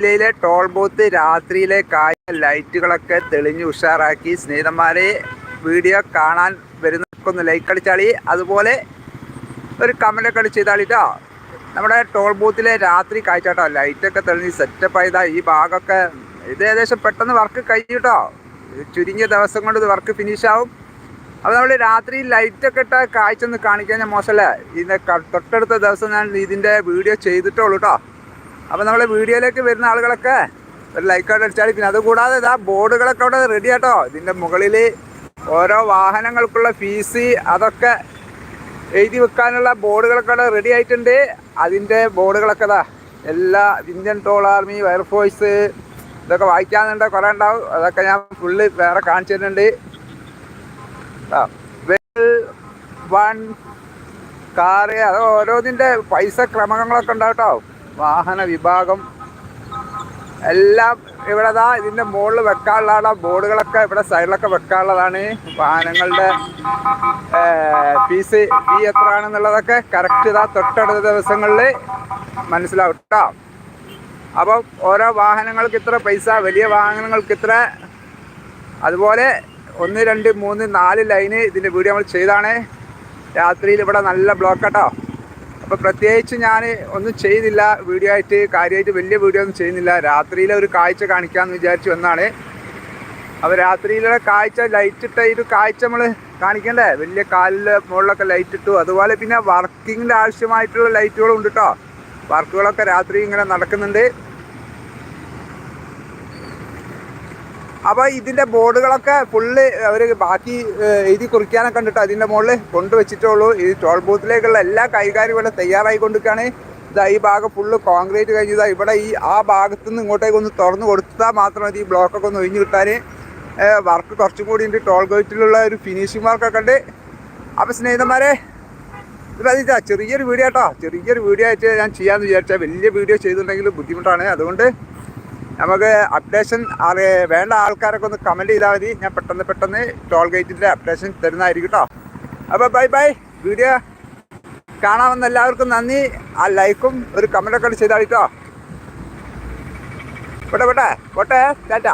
ജില്ലയിലെ toll booth രാത്രിയിലെ കായ ലൈറ്റുകളൊക്കെ തെളിഞ്ഞ് ഉഷാറാക്കി. സ്നേഹിതന്മാരെ വീഡിയോ കാണാൻ വരുന്നവർക്കൊന്ന് ലൈക്ക് അടിച്ചാളി അതുപോലെ ഒരു കമന്റൊക്കെ അടിച്ച് ചെയ്താളിട്ടോ നമ്മുടെ ടോൾ ബൂത്തിലെ രാത്രി കാഴ്ചട്ടോ. ലൈറ്റൊക്കെ തെളിഞ്ഞ് സെറ്റപ്പ് ആയതാ. ഈ ഭാഗമൊക്കെ ഇത് ഏകദേശം പെട്ടെന്ന് വർക്ക് കഴിഞ്ഞിട്ടോ ചുരുങ്ങിയ ദിവസം കൊണ്ട് ഇത് വർക്ക് ഫിനിഷ് ആവും. അപ്പോൾ നമ്മൾ രാത്രി ലൈറ്റൊക്കെ ഇട്ട കാഴ്ച ഒന്ന് കാണിക്കാൻ ഞാൻ മോശമല്ലേ? ഇതിന്റെ തൊട്ടടുത്ത ദിവസം ഞാൻ ഇതിന്റെ വീഡിയോ ചെയ്തിട്ടുള്ളൂ കേട്ടോ അപ്പോൾ നമ്മൾ വീഡിയോയിലേക്ക് വരുന്ന ആളുകളൊക്കെ ഒരു ലൈക്ക് അടിച്ചാൽ പിന്നെ അതുകൂടാതെ ഇതാ ബോർഡുകളൊക്കെ അവിടെ റെഡി ആട്ടോ. ഇതിന്റെ മുകളിൽ ഓരോ വാഹനങ്ങൾക്കുള്ള ഫീസ് അതൊക്കെ എഴുതി വെക്കാനുള്ള ബോർഡുകളൊക്കെ അവിടെ റെഡി ആയിട്ടുണ്ട്. അതിന്റെ ബോർഡുകളൊക്കെ ഇതാ എല്ലാ ഇന്ത്യൻ ടോൾ ആർമി ഫയർഫോഴ്സ് ഇതൊക്കെ വായിക്കാനുണ്ട്. കുറേ ഉണ്ടാവും. അതൊക്കെ ഞാൻ ഫുള്ള് വേറെ കാണിച്ചു തരുന്നുണ്ട്. വൺ കാറ് അത് ഓരോന്നിന്റെ പൈസ ക്രമങ്ങളൊക്കെ ഉണ്ടാവും കേട്ടോ. വാഹന വിഭാഗം എല്ലാം ഇവിടെ ദാ ഇതിന്റെ മുകളിൽ വെക്കാനുള്ളതാണ് ബോർഡുകളൊക്കെ ഇവിടെ സൈഡിലൊക്കെ വെക്കാനുള്ളതാണ്. വാഹനങ്ങളുടെ ഫീസ് ഫീ എത്രയാണെന്നുള്ളതൊക്കെ കറക്റ്റ് ഇതാ തൊട്ടടുത്ത ദിവസങ്ങളിൽ മനസ്സിലാവും കേട്ടോ അപ്പം ഓരോ വാഹനങ്ങൾക്ക് ഇത്ര പൈസ വലിയ വാഹനങ്ങൾക്ക് ഇത്ര. അതുപോലെ ഒന്ന് രണ്ട് മൂന്ന് നാല് ലൈന് ഇതിന്റെ വീഡിയോ നമ്മൾ ചെയ്താണ് രാത്രിയിൽ ഇവിടെ നല്ല ബ്ലോക്ക് കേട്ടോ അപ്പോൾ പ്രത്യേകിച്ച് ഞാൻ ഒന്നും ചെയ്തില്ല. വീഡിയോ ആയിട്ട് കാര്യമായിട്ട് വലിയ വീഡിയോ ഒന്നും ചെയ്യുന്നില്ല. രാത്രിയിലെ ഒരു കാഴ്ച കാണിക്കാമെന്ന് വിചാരിച്ചു വന്നാണ്. അപ്പോൾ രാത്രിയിലെ കാഴ്ച ലൈറ്റ് ഇട്ട ഒരു കാഴ്ച നമ്മൾ കാണിക്കണ്ടേ? വലിയ കാലിലെ മുകളിലൊക്കെ ലൈറ്റ് ഇട്ടു. അതുപോലെ പിന്നെ വർക്കിങ്ങിന്റെ ആവശ്യമായിട്ടുള്ള ലൈറ്റുകളും ഉണ്ട് കേട്ടോ വർക്കുകളൊക്കെ രാത്രി ഇങ്ങനെ നടക്കുന്നുണ്ട്. അപ്പോൾ ഇതിന്റെ ബോർഡുകളൊക്കെ ഫുള്ള് അവർ ബാക്കി എഴുതി കുറിക്കാനൊക്കെ കണ്ടിട്ട് അതിന്റെ മുകളിൽ കൊണ്ടുവച്ചിട്ടുള്ളൂ. ഈ ടോൾ ബൂത്തിലേക്കുള്ള എല്ലാ കൈകാര്യങ്ങളും തയ്യാറായി കൊണ്ടിരിക്കുകയാണ് ഇതാ ഈ ഭാഗം ഫുള്ള് കോൺക്രീറ്റ് കഴിഞ്ഞതാ ഇവിടെ ഈ ആ ഭാഗത്തു നിന്ന് ഇങ്ങോട്ടേക്ക് ഒന്ന് തുറന്നു കൊടുത്താൽ മാത്രം മതി ഈ ബ്ലോക്കൊക്കെ ഒന്ന് ഒഴിഞ്ഞു കിട്ടാൻ. വർക്ക് കുറച്ചും കൂടി ഉണ്ട്. ടോൾ ഗേറ്റിലുള്ള ഒരു ഫിനിഷിംഗ് വർക്കൊക്കെ ഉണ്ട്. അപ്പോൾ സ്നേഹിതന്മാരെ ഇതാ ചെറിയൊരു വീഡിയോ കേട്ടോ ചെറിയൊരു വീഡിയോ ആയിട്ട് ഞാൻ ചെയ്യാമെന്ന് വിചാരിച്ചാൽ വലിയ വീഡിയോ ചെയ്തിട്ടുണ്ടെങ്കിൽ ബുദ്ധിമുട്ടാണ്. അതുകൊണ്ട് നമുക്ക് അപ്ഡേഷൻ അറിയ വേണ്ട ആൾക്കാരൊക്കെ ഒന്ന് കമന്റ് ചെയ്താൽ മതി. ഞാൻ പെട്ടെന്ന് പെട്ടെന്ന് ടോൾ ഗേറ്റിന്റെ അപ്ഡേഷൻ തരുന്നതായിരിക്കും കേട്ടോ അപ്പോൾ ബൈ ബൈ വീഡിയോ കാണാമെന്ന് എല്ലാവർക്കും നന്ദി. ആ ലൈക്കും ഒരു കമന്റൊക്കെ ചെയ്താൽ കേട്ടോ പോട്ടെ പോട്ടെ. പോട്ടെ ടാറ്റ.